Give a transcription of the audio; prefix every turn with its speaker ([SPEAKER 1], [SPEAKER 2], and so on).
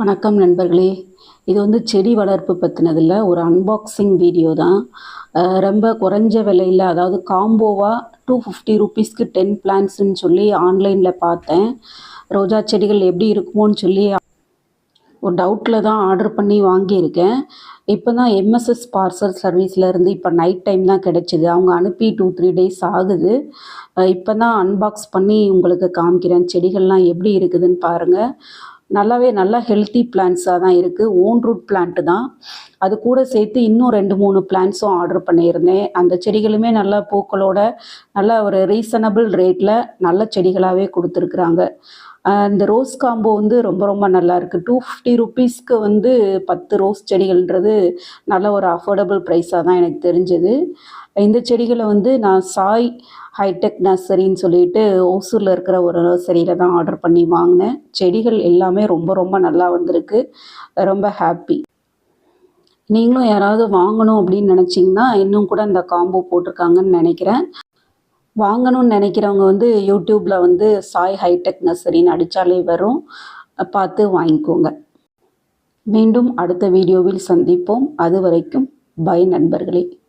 [SPEAKER 1] வணக்கம் நண்பர்களே. இது வந்து செடி வளர்ப்பு பற்றினதில் ஒரு அன்பாக்சிங் வீடியோ தான். ரொம்ப குறைஞ்ச விலையில் அதாவது காம்போவாக டூ ஃபிஃப்டி ருபீஸ்க்கு டென் பிளான்ஸ்ன்னு சொல்லி ஆன்லைனில் பார்த்தேன். ரோஜா செடிகள் எப்படி இருக்குமோன்னு சொல்லி ஒரு டவுட்டில் தான் ஆர்டர் பண்ணி வாங்கியிருக்கேன். இப்போ தான் எம்எஸ்எஸ் பார்சல் சர்வீஸ்லேருந்து இப்போ நைட் டைம் தான் கிடச்சிது. அவங்க அனுப்பி டூ த்ரீ டேஸ் ஆகுது. இப்போ தான் அன்பாக்ஸ் பண்ணி உங்களுக்கு காமிக்கிறேன். செடிகள்லாம் எப்படி இருக்குதுன்னு பாருங்கள் நல்லாவே நல்லா ஹெல்த்தி பிளான்ஸாக தான் இருக்குது ஓன் ரூட் பிளான்ட்டு தான். அது கூட சேர்த்து இன்னும் ரெண்டு மூணு பிளான்ஸும் ஆர்டர் பண்ணியிருந்தேன். அந்த செடிகளுமே நல்லா பூக்களோட நல்ல ஒரு ரீசனபிள் ரேட்டில் நல்ல செடிகளாகவே கொடுத்துருக்குறாங்க. இந்த ரோஸ் காம்போ வந்து ரொம்ப ரொம்ப நல்லா இருக்குது டூ ஃபிஃப்டி ருபீஸ்க்கு வந்து பத்து ரோஸ் செடிகள்ன்றது நல்ல ஒரு அஃபோர்டபுள் ப்ரைஸாக தான் எனக்கு தெரிஞ்சது. இந்த செடிகளை வந்து நான் சாய் ஹைடெக் நர்சரின்னு சொல்லிட்டு ஓசூரில் இருக்கிற ஒரு நர்சரியில் தான் ஆர்டர் பண்ணி வாங்கினேன். செடிகள் எல்லாமே ரொம்ப ரொம்ப நல்லா வந்திருக்கு. ரொம்ப ஹாப்பி நீங்களும் யாராவது வாங்கணும் அப்படின்னு நினச்சிங்கன்னா இன்னும் கூட இந்த காம்போ போட்டிருக்காங்கன்னு நினைக்கிறேன். வாங்கணும்னு நினைக்கிறவங்க வந்து யூடியூப்பில் வந்து சாய் ஹைடெக் நர்சரின்னு அடித்தாலே வரும். பார்த்து வாங்கிக்கோங்க. மீண்டும் அடுத்த வீடியோவில் சந்திப்போம். அது வரைக்கும் பை நண்பர்களே.